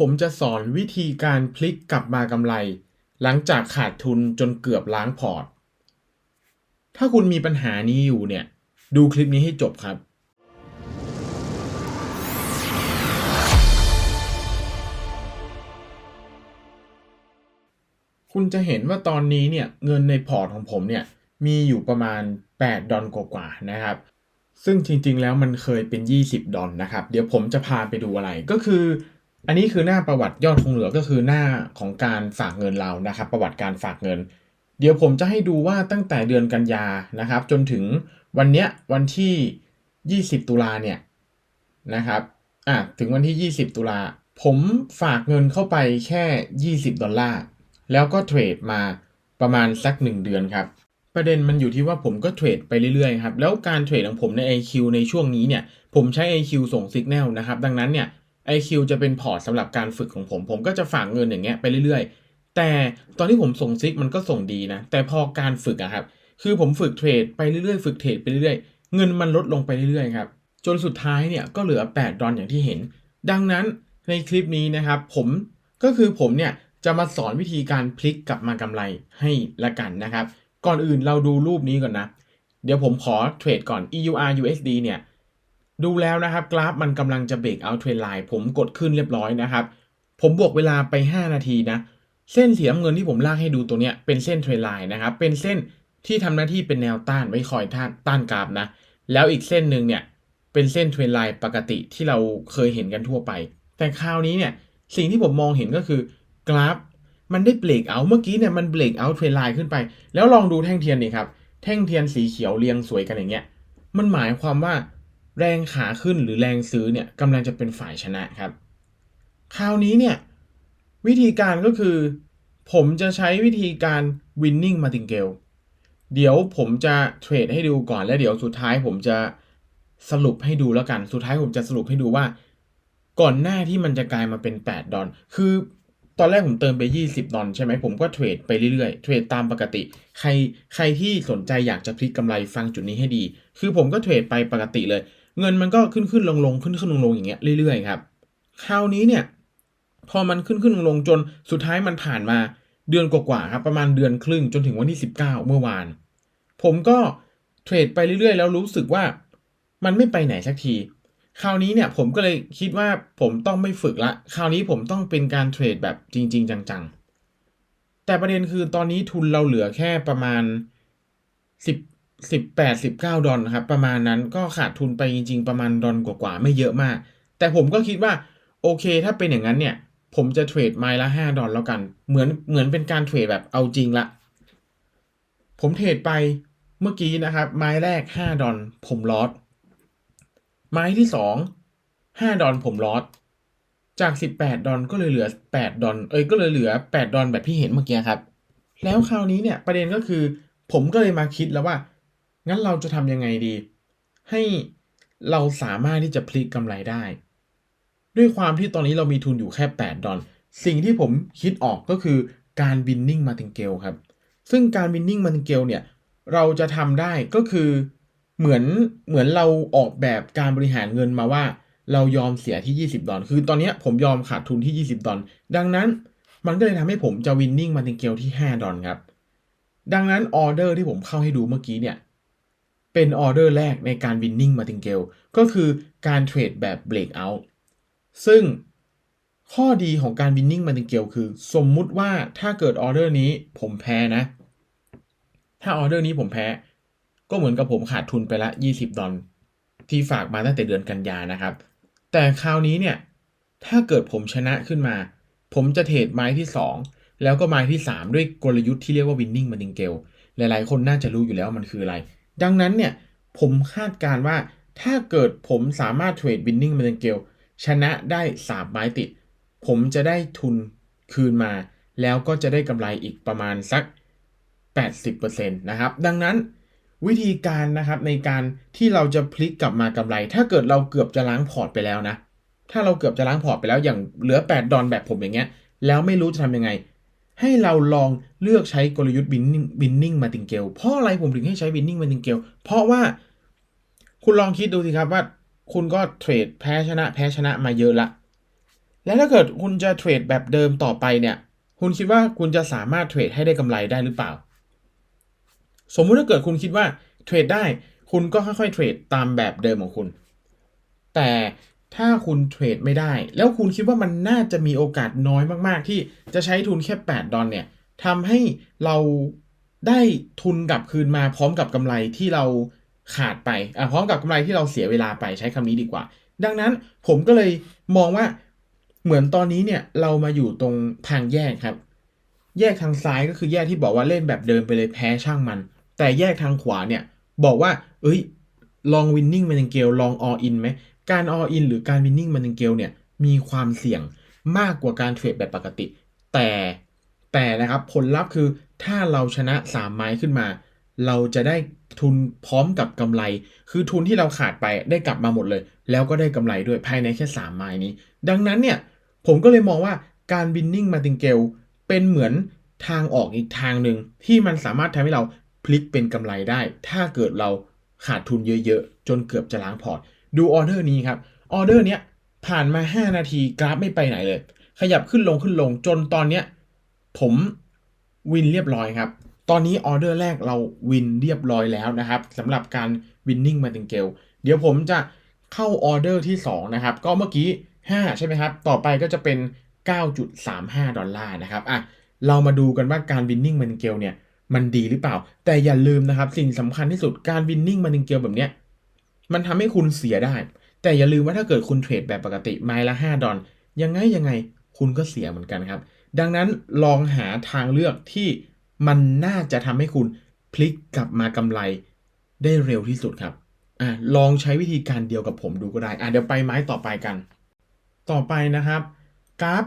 ผมจะสอนวิธีการพลิกกลับมากำไร หลังจากขาดทุนจนเกือบล้างพอร์ต ถ้าคุณมีปัญหานี้อยู่เนี่ย ดูคลิปนี้ให้จบครับ คุณจะเห็นว่าตอนนี้เนี่ยเงินในพอร์ตของผมเนี่ยมีอยู่ประมาณ 8 ดอลกว่าๆนะครับ ซึ่งจริงๆแล้วมันเคยเป็น 20 ดอลนะครับ เดี๋ยวผมจะพาไปดูอะไรก็คือ อันนี้คือหน้าประวัติยอดคงเหลือก็คือหน้าของการฝากเงินเรานะครับ ประวัติการฝากเงิน เดี๋ยวผมจะให้ดูว่าตั้งแต่เดือนกันยานะครับ จนถึงวันเนี้ยวันที่ 20 ตุลาเนี่ยนะครับอะถึงวันที่ 20 ตุลาผมฝากเงินเข้าไปแค่ 20 ดอลลาร์ แล้วก็เทรดมาประมาณสัก 1 เดือนครับ ประเด็นมันอยู่ที่ว่าผมก็เทรดไปเรื่อยๆครับ แล้วการเทรดของผมใน IQ ในช่วงนี้เนี่ย ผมใช้ IQ ส่งสัญญาณนะครับ ดังนั้นเนี่ย IQ จะเป็นพอร์ตสำหรับการฝึกของผม ผมก็จะฝากเงินอย่างเงี้ยไปเรื่อยๆ แต่ตอนที่ผมส่งซิกมันก็ส่งดีนะ แต่พอการฝึกอะครับ คือผมฝึกเทรดไปเรื่อยๆ ฝึกเทรดไปเรื่อยๆ เงินมันลดลงไปเรื่อยๆครับ จนสุดท้ายเนี่ยก็เหลือ 8 ดอลอย่างที่เห็น ดังนั้นในคลิปนี้นะครับ ผมก็คือผมเนี่ยจะมาสอนวิธีการพลิกกลับมากำไรให้ละกันนะครับ ก่อนอื่นเราดูรูปนี้ก่อนนะ เดี๋ยวผมขอเทรดก่อน EUR USD เนี่ย ดูแล้วนะครับกราฟมันกำลังจะเบรกเอาเทรนไลน์ผมกดขึ้นเรียบร้อยนะครับ ผมบวกเวลาไป 5 นาทีนะ เส้นสีน้ำเงินที่ผมลากให้ดูตัวเนี้ยเป็นเส้นเทรนไลน์นะครับ เป็นเส้นที่ทำหน้าที่เป็นแนวต้านไว้คอยต้านต้านกราฟนะ แล้วอีกเส้นหนึ่งเนี่ยเป็นเส้นเทรนไลน์ปกติที่เราเคยเห็นกันทั่วไป แต่คราวนี้เนี่ยสิ่งที่ผมมองเห็นก็คือกราฟมันได้เบรกเอาเมื่อกี้เนี่ยมันเบรกเอาเทรนไลน์ขึ้นไป แล้วลองดูแท่งเทียนนี่ครับ แท่งเทียนสีเขียวเรียงสวยกันอย่างเงี้ย มันหมายความว่า แรงขาขึ้นหรือแรงซื้อเนี่ยกำลังจะเป็นฝ่ายชนะครับ คราวนี้เนี่ยวิธีการก็คือ ผมจะใช้วิธีการ winning martingale เดี๋ยวผมจะเทรดให้ดูก่อนแล้วเดี๋ยวสุดท้ายผมจะสรุปให้ดูแล้วกัน สุดท้ายผมจะสรุปให้ดูว่า ก่อนหน้าที่มันจะกลายมาเป็น 8 ดอลคือตอนแรกผมเติมไป 20 ดอลใช่ไหมผมก็เทรดไปเรื่อยๆ เทรดตามปกติ ใครใครที่สนใจอยากจะพลิกกำไรฟังจุดนี้ให้ดี คือผมก็เทรดไปปกติเลย เงินมันก็ขึ้นขึ้นลงลงขึ้นขึ้นลงลงอย่างเงี้ยเรื่อยๆครับคราวนี้เนี่ย พอมันขึ้นขึ้นลงลงจนสุดท้ายมันผ่านมาเดือนกว่าๆครับประมาณเดือนครึ่งจนถึงวันที่ 19 เมื่อวาน ผมก็เทรดไปเรื่อยๆ แล้วรู้สึกว่ามันไม่ไปไหนสักที คราวนี้เนี่ยผมก็เลยคิดว่าผมต้องไม่ฝึกละ คราวนี้ผมต้องเป็นการเทรดแบบจริง ๆ จังๆ แต่ประเด็นคือตอนนี้ทุนเราเหลือแค่ประมาณ 10 18 19ดสิบเก้าดอลครับ ประมาณนั้นก็ขาดทุนไปจริง ๆ ประมาณดอลกว่าๆไม่เยอะมาก แต่ผมก็คิดว่าโอเค ถ้าเป็นอย่างนั้นเนี่ย ผมจะเทรดไมล์ละ5ดอลแล้วกัน เหมือนเหมือนเป็นการเทรดแบบเอาจริงละ ผมเทรดไปเมื่อกี้นะครับ ไม้แรก5ดอลผมลอสไม้ที่2 5ดอลผมลอสจาก18ดดอลก็เลยเหลือ8ดดอลเอ้ยก็เลยเหลือ8ดอลแบบที่เห็นเมื่อกี้ครับ แล้วคราวนี้เนี่ยประเด็นก็คือ ผมก็เลยมาคิดแล้วว่า งั้นเราจะทำยังไงดี ให้เราสามารถที่จะพลิกกำไรได้ ด้วยความที่ตอนนี้เรามีทุนอยู่แค่ 8 ดอลสิ่งที่ผมคิดออกก็คือการบินนิ่งมาติงเกลครับ ซึ่งการบินนิ่งมาติงเกลเนี่ย เราจะทำได้ก็คือเหมือนเหมือนเราออกแบบการบริหารเงินมาว่า เรายอมเสียที่ 20 ดอลคือตอนนี้ผมยอมขาดทุนที่ 20 ดอลดังนั้นมันก็เลยทำให้ผมจะวินนิ่งมาติงเกลที่ 5 ดอลครับ ดังนั้นออเดอร์ที่ผมเข้าให้ดูเมื่อกี้เนี่ย เป็นออเดอร์แรกในการวินนิ่งมาติงเกลก็คือการเทรดแบบเบรกเอาท์ซึ่งข้อดีของการวินนิ่งมาติงเกลคือ สมมุติว่าถ้าเกิดออเดอร์นี้ผมแพ้นะ ถ้าออเดอร์นี้ผมแพ้ ก็เหมือนกับผมขาดทุนไปละ 20 ดอลที่ฝากมาตั้งแต่เดือนกันยานะครับ แต่คราวนี้เนี่ย ถ้าเกิดผมชนะขึ้นมา ผมจะเทรดไม้ที่ 2 แล้วก็ไม้ที่ 3 ด้วยกลยุทธ์ที่เรียกว่า winning martingale หลายๆ คนน่าจะรู้อยู่แล้วมันคืออะไร ดังนั้นเนี่ยผมคาดการณ์ว่าถ้าเกิดผมสามารถเทรด winning martingale ชนะได้3ไม้ติด ผมจะได้ทุนคืนมา แล้วก็จะได้กำไรอีกประมาณสัก 80%นะครับ ดังนั้นวิธีการนะครับในการที่เราจะพลิกกลับมากำไร ถ้าเกิดเราเกือบจะล้างพอร์ตไปแล้วนะ ถ้าเราเกือบจะล้างพอร์ตไปแล้วอย่างเหลือ 8 ดอลแบบผมอย่างเงี้ย แล้วไม่รู้จะทำยังไง ให้เราลองเลือกใช้กลยุทธ์บินนิ่งบินนิ่งมาติงเกลเพราะอะไรผมถึงให้ใช้บินนิ่งมาติงเกลเพราะว่าคุณลองคิดดูสิครับว่า คุณก็เทรดแพ้ชนะแพ้ชนะมาเยอะละ แล้วถ้าเกิดคุณจะเทรดแบบเดิมต่อไปเนี่ย คุณคิดว่าคุณจะสามารถเทรดให้ได้กำไรได้หรือเปล่า สมมุติถ้าเกิดคุณคิดว่าเทรดได้ คุณก็ค่อยๆเทรดตามแบบเดิมของคุณ แต่ ถ้าคุณเทรดไม่ได้ แล้วคุณคิดว่ามันน่าจะมีโอกาสน้อยมากๆ ที่จะใช้ทุนแค่ 8 ดอลเนี่ยทำให้เราได้ทุนกลับคืนมาพร้อมกับกำไรที่เราขาดไปอะพร้อมกับกำไรที่เราเสียเวลาไปใช้คำนี้ดีกว่า ดังนั้นผมก็เลยมองว่าเหมือนตอนนี้เนี่ยเรามาอยู่ตรงทางแยกครับ แยกทางซ้ายก็คือแยกที่บอกว่าเล่นแบบเดิมไปเลยแพ้ช่างมัน แต่แยกทางขวาเนี่ยบอกว่า เอ้ยลองวินนิ่งมา i งเกลลองออินไหม การ all in หรือการ winning มา i งเกลเนี่ยมีความเสี่ยงมากกว่าการเทรดแบบปกติ แต่แต่นะครับผลลัพธ์คือถ้าเราชนะ 3 ไม้ขึ้นมา เราจะได้ทุนพร้อมกับกำไร คือทุนที่เราขาดไปได้กลับมาหมดเลย แล้วก็ได้กำไรด้วยภายในแค่ 3 ไม้นี้ ดังนั้นเนี่ยผมก็เลยมองว่าการ winning มา i งเกลเป็นเหมือนทางออกอีกทางหนึ่งที่มันสามารถทำให้เราพลิกเป็นกำไรได้ ถ้าเกิดเราขาดทุนเยอะๆ จนเกือบจะล้างพอร์ต ดูออเดอร์นี้ครับออเดอร์เนี้ยผ่านมา 5 นาทีกราฟไม่ไปไหนเลย ขยับขึ้นลงขึ้นลงจนตอนเนี้ยผมวินเรียบร้อยครับ ตอนนี้ออเดอร์แรกเราวินเรียบร้อยแล้วนะครับสำหรับการวินนิ่งมาติงเกลเดี๋ยวผมจะเข้าออเดอร์ที่ 2 นะครับ ก็เมื่อกี้ 5 ใช่ไหมครับ ต่อไปก็จะเป็น 9.35 ดอลลาร์นะครับอะเรามาดูกันว่าการวินนิ่งมาติงเกลเนี่ยมันดีหรือเปล่า แต่อย่าลืมนะครับ สิ่งสำคัญที่สุดการวินนิ่งมาติงเกลแบบเนี้ย มันทำให้คุณเสียได้ แต่อย่าลืมว่าถ้าเกิดคุณเทรดแบบปกติไม้ละ 5 ดอลยังไงยังไงคุณก็เสียเหมือนกันครับ ดังนั้นลองหาทางเลือกที่มันน่าจะทำให้คุณพลิกกลับมากำไรได้เร็วที่สุดครับอะลองใช้วิธีการเดียวกับผมดูก็ได้อะเดี๋ยวไปไม้ต่อไปกัน ต่อไปนะครับกราฟ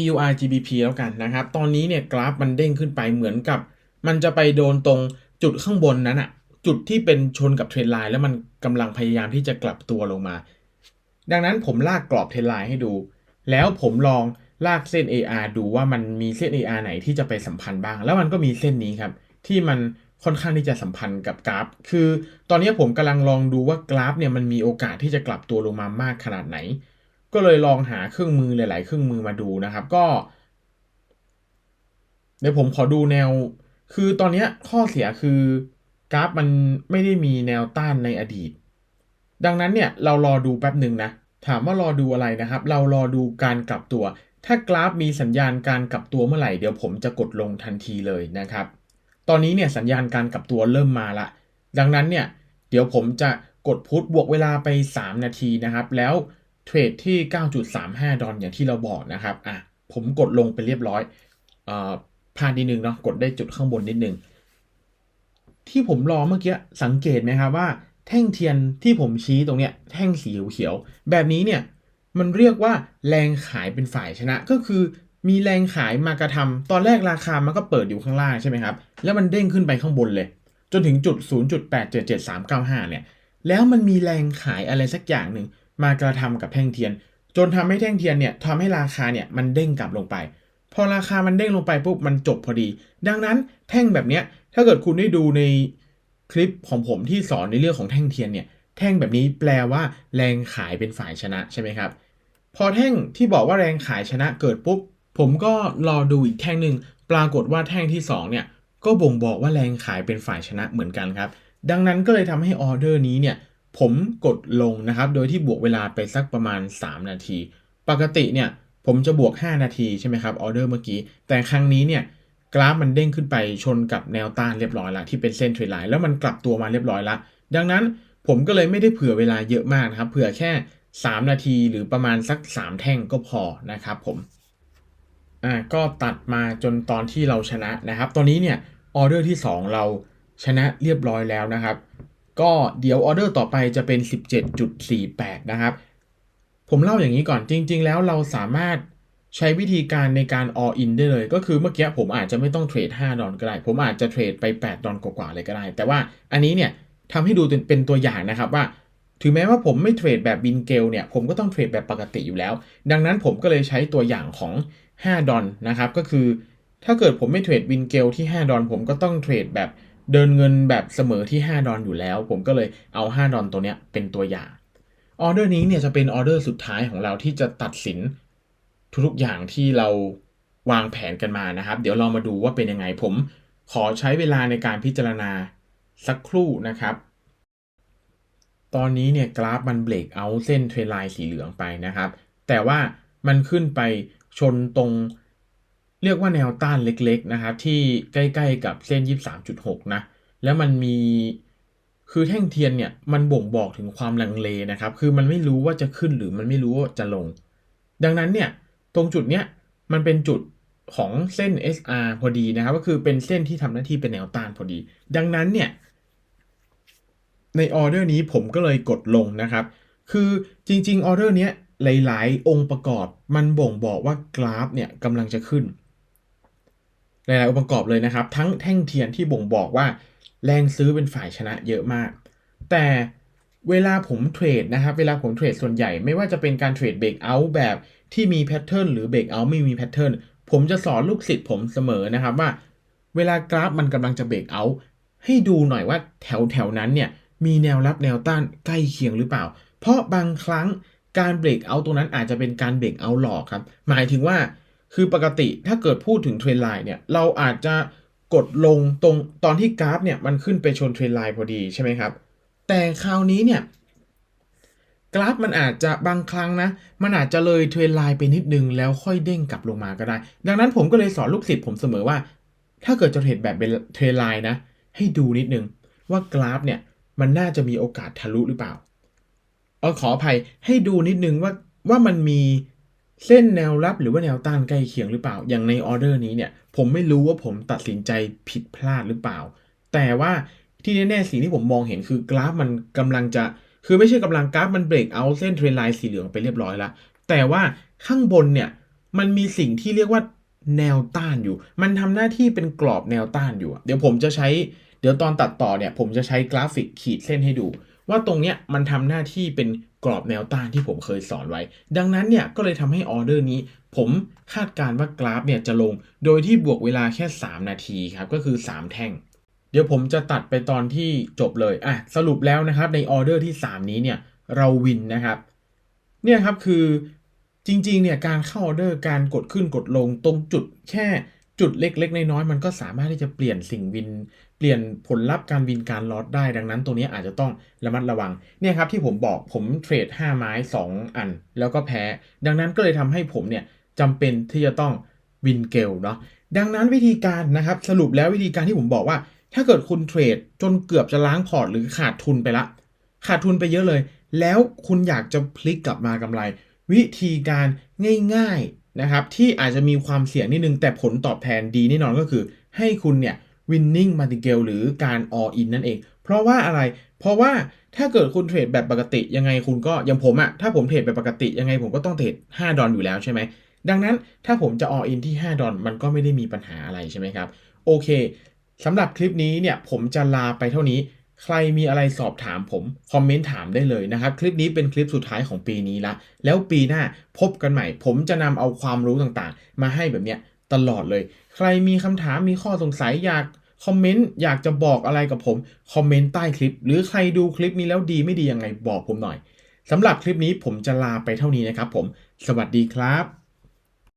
EUR GBP แล้วกันนะครับ ตอนนี้เนี่ยกราฟมันเด้งขึ้นไปเหมือนกับ มันจะไปโดนตรงจุดข้างบนนั้นอะ จุดที่เป็นชนกับเทรนไลน์แล้วมันกำลังพยายามที่จะกลับตัวลงมา ดังนั้นผมลากกรอบเทรนไลน์ให้ดู แล้วผมลองลากเส้น AR ดูว่ามันมีเส้น AR ไหนที่จะไปสัมพันธ์บ้าง แล้วมันก็มีเส้นนี้ครับ ที่มันค่อนข้างที่จะสัมพันธ์กับกราฟ คือตอนนี้ผมกำลังลองดูว่ากราฟเนี่ยมันมีโอกาสที่จะกลับตัวลงมามากขนาดไหน ก็เลยลองหาเครื่องมือหลาย ๆ เครื่องมือมาดูนะครับ ก็ เดี๋ยวผมขอดูแนว คือตอนนี้ข้อเสียคือ กราฟมันไม่ได้มีแนวต้านในอดีต ดังนั้นเนี่ยเรารอดูแป๊บหนึ่งนะ ถามว่ารอดูอะไรนะครับ เรารอดูการกลับตัว ถ้ากราฟมีสัญญาณการกลับตัวเมื่อไหร่เดี๋ยวผมจะกดลงทันทีเลยนะครับ ตอนนี้เนี่ยสัญญาณการกลับตัวเริ่มมาละ ดังนั้นเนี่ยเดี๋ยวผมจะกดพุทบวกเวลาไป 3 นาทีนะครับ แล้วเทรดที่ 9.35 ดอลอย่างที่เราบอกนะครับอะผมกดลงไปเรียบร้อยอ่อพลาดนิดนึงเนาะกดได้จุดข้างบนนิดนึง ที่ผมรอเมื่อกี้สังเกตไหมครับว่า แท่งเทียนที่ผมชี้ตรงเนี้ยแท่งสีเขียวแบบนี้เนี่ยมันเรียกว่าแรงขายเป็นฝ่ายชนะ ก็คือมีแรงขายมากระทำตอนแรกราคามันก็เปิดอยู่ข้างล่างใช่ไหมครับ แล้วมันเด้งขึ้นไปข้างบนเลย จนถึงจุด 0.877395 เนี่ย แล้วมันมีแรงขายอะไรสักอย่างหนึ่งมากระทำกับแท่งเทียน จนทำให้แท่งเทียนเนี่ยทำให้ราคาเนี่ยมันเด้งกลับลงไป พอราคามันเด้งลงไปปุ๊บมันจบพอดี ดังนั้นแท่งแบบเนี้ย ถ้าเกิดคุณได้ดูในคลิปของผมที่สอนในเรื่องของแท่งเทียนเนี่ยแท่งแบบนี้แปลว่าแรงขายเป็นฝ่ายชนะใช่ไหมครับ พอแท่งที่บอกว่าแรงขายชนะเกิดปุ๊บ ผมก็รอดูอีกแท่งหนึ่งปรากฏว่าแท่งที่2เนี่ยก็บ่งบอกว่าแรงขายเป็นฝ่ายชนะเหมือนกันครับ ดังนั้นก็เลยทำให้ออเดอร์นี้เนี่ยผมกดลงนะครับ โดยที่บวกเวลาไปสักประมาณ 3 นาที ปกติเนี่ยผมจะบวก 5 นาทีใช่ไหมครับออเดอร์เมื่อกี้ แต่ครั้งนี้เนี่ย กราฟมันเด้งขึ้นไปชนกับแนวต้านเรียบร้อยละที่เป็นเส้นเทรนไลน์แล้วมันกลับตัวมาเรียบร้อยละดังนั้นผมก็เลยไม่ได้เผื่อเวลาเยอะมากนะครับ เผื่อแค่ 3 นาทีหรือประมาณสัก 3 แท่งก็พอนะครับผมอ่าก็ตัดมาจนตอนที่เราชนะนะครับ ตอนนี้เนี่ยออเดอร์ที่ 2 เราชนะเรียบร้อยแล้วนะครับ ก็เดี๋ยวออเดอร์ต่อไปจะเป็น 17.48 นะครับ ผมเล่าอย่างนี้ก่อนจริง ๆ แล้วเราสามารถ ใช้วิธีการในการ all in ได้เลย ก็คือเมื่อกี้ผมอาจจะไม่ต้องเทรด 5 ดอลก็ได้ ผมอาจจะเทรดไป 8 ดอลกว่าๆเลยก็ได้ แต่ว่าอันนี้เนี่ยทำให้ดูเป็นตัวอย่างนะครับว่า ถึงแม้ว่าผมไม่เทรดแบบบินเกลเนี่ย ผมก็ต้องเทรดแบบปกติอยู่แล้ว ดังนั้นผมก็เลยใช้ตัวอย่างของ 5 ดอลนะครับ ก็คือ ถ้าเกิดผมไม่เทรดวินเกลที่ 5 ดอลผมก็ต้องเทรดแบบเดินเงินแบบเสมอที่ 5 ดอลอยู่แล้ว ผมก็เลยเอา 5 ดอลตัวเนี้ยเป็นตัวอย่างออเดอร์นี้เนี่ยจะเป็นออเดอร์สุดท้ายของเราที่จะตัดสิน ทุกๆอย่างที่เราวางแผนกันมานะครับ เดี๋ยวเรามาดูว่าเป็นยังไงผมขอใช้เวลาในการพิจารณาสักครู่นะครับ ตอนนี้เนี่ยกราฟมันเบรกเอาเส้นเทรนไลน์สีเหลืองไปนะครับ แต่ว่ามันขึ้นไปชนตรงเรียกว่าแนวต้านเล็กๆนะครับ ที่ใกล้ๆกับเส้น 23.6 นะ แล้วมันมีคือแท่งเทียนเนี่ยมันบ่งบอกถึงความลังเลนะครับ คือมันไม่รู้ว่าจะขึ้นหรือมันไม่รู้ว่าจะลง ดังนั้นเนี่ย ตรงจุดเนี้ยมันเป็นจุดของเส้น SR พอดีนะครับ ก็คือเป็นเส้นที่ทำหน้าที่เป็นแนวต้านพอดี ดังนั้นเนี่ยในออเดอร์นี้ผมก็เลยกดลงนะครับ คือจริงๆออเดอร์เนี้ยหลายๆ องค์ประกอบมันบ่งบอกว่ากราฟเนี่ยกำลังจะขึ้น หลายๆ องค์ประกอบเลยนะครับ ทั้งแท่งเทียนที่บ่งบอกว่า แรงซื้อเป็นฝ่ายชนะเยอะมาก แต่เวลาผมเทรดนะครับ เวลาผมเทรดส่วนใหญ่ไม่ว่าจะเป็นการเทรดเบรกเอาท์แบบ ที่มีแพทเทิร์นหรือเบรกเอาท์ไม่มีแพทเทิร์นผมจะสอนลูกศิษย์ผมเสมอนะครับว่า เวลากราฟมันกำลังจะเบรกเอาท์ให้ดูหน่อยว่าแถวแถวนั้นเนี่ยมีแนวรับแนวต้านใกล้เคียงหรือเปล่า เพราะบางครั้งการเบรกเอาท์ตรงนั้นอาจจะเป็นการเบรกเอาท์หลอกครับ หมายถึงว่าคือปกติถ้าเกิดพูดถึงเทรนไลน์เนี่ยเราอาจจะกดลงตรงตอนที่กราฟเนี่ยมันขึ้นไปชนเทรนไลน์พอดีใช่ไหมครับ แต่คราวนี้เนี่ย กราฟมันอาจจะบางครั้งนะ มันอาจจะเลยเทรนไลน์ไปนิดนึงแล้วค่อยเด้งกลับลงมาก็ได้ ดังนั้นผมก็เลยสอนลูกศิษย์ผมเสมอว่า ถ้าเกิดจะเทรดแบบเป็นเทรนไลน์นะ ให้ดูนิดนึงว่ากราฟเนี่ยมันน่าจะมีโอกาสทะลุหรือเปล่าเออขออภัยให้ดูนิดนึงว่าว่ามันมีเส้นแนวรับหรือว่าแนวต้านใกล้เคียงหรือเปล่า อย่างในออเดอร์นี้เนี่ย ผมไม่รู้ว่าผมตัดสินใจผิดพลาดหรือเปล่า แต่ว่าที่แน่ๆสิ่งที่ผมมองเห็นคือกราฟมันกำลังจะ คือไม่ใช่กำลังกราฟมันเบรกเอาเส้นเทรนไลน์สีเหลืองไปเรียบร้อยแล้ว แต่ว่าข้างบนเนี่ยมันมีสิ่งที่เรียกว่าแนวต้านอยู่ มันทำหน้าที่เป็นกรอบแนวต้านอยู่ เดี๋ยวผมจะใช้ เดี๋ยวตอนตัดต่อเนี่ย ผมจะใช้กราฟิกขีดเส้นให้ดู ว่าตรงเนี้ยมันทำหน้าที่เป็นกรอบแนวต้านที่ผมเคยสอนไว้ ดังนั้นเนี่ยก็เลยทำให้ออเดอร์นี้ ผมคาดการณ์ว่ากราฟเนี่ยจะลง โดยที่บวกเวลาแค่ 3 นาทีครับ ก็คือ 3 แท่ง ดี๋ยวผมจะตัดไปตอนที่จบเลยอะสรุปแล้วนะครับในออเดอร์ที่ 3 นี้เนี่ยเราวินนะครับเนี่ยครับคือจริงๆเนี่ยการเข้าออเดอร์การกดขึ้นกดลงตรงจุดแค่จุดเล็กๆ น้อยๆมันก็สามารถที่จะเปลี่ยนสิ่งวิน เปลี่ยนผลลัพธ์การวินการลอตได้ดังนั้น ตัวนี้อาจจะต้องระมัดระวังเนี่ยครับที่ผมบอกผมเทรด 5 ไม้ 2 อัน แล้วก็แพ้ ดังนั้นก็เลยทำให้ผมเนี่ยจำเป็นที่จะต้องวินเกลเนาะดังนั้นวิธีการนะครับสรุปแล้ววิธีการที่ผมบอกว่า ถ้าเกิดคุณเทรดจนเกือบจะล้างพอร์ตหรือขาดทุนไปละ ขาดทุนไปเยอะเลย แล้วคุณอยากจะพลิกกลับมากำไร วิธีการง่ายๆนะครับที่อาจจะมีความเสี่ยงนิดนึง แต่ผลตอบแทนดีแน่นอนก็คือ ให้คุณเนี่ย winning martingale หรือการ all in นั่นเอง เพราะว่าอะไร เพราะว่าถ้าเกิดคุณเทรดแบบปกติยังไงคุณก็อย่างผมอะถ้าผมเทรดแบบปกติยังไงผมก็ต้องเทรด5ดอลอยู่แล้วใช่ไหมดังนั้นถ้าผมจะ all in ที่ 5 ดอลมันก็ไม่ได้มีปัญหาอะไรใช่ไหมครับ โอเค สำหรับคลิปนี้เนี่ยผมจะลาไปเท่านี้ ใครมีอะไรสอบถามผม คอมเมนต์ถามได้เลยนะครับ คลิปนี้เป็นคลิปสุดท้ายของปีนี้ละ แล้วปีหน้าพบกันใหม่ ผมจะนำเอาความรู้ต่างๆ มาให้แบบเนี้ยตลอดเลย ใครมีคำถามมีข้อสงสัยอยากคอมเมนต์อยากจะบอกอะไรกับผม คอมเมนต์ใต้คลิป หรือใครดูคลิปนี้แล้วดีไม่ดียังไงบอกผมหน่อยสำหรับคลิปนี้ผมจะลาไปเท่านี้นะครับผม สวัสดีครับ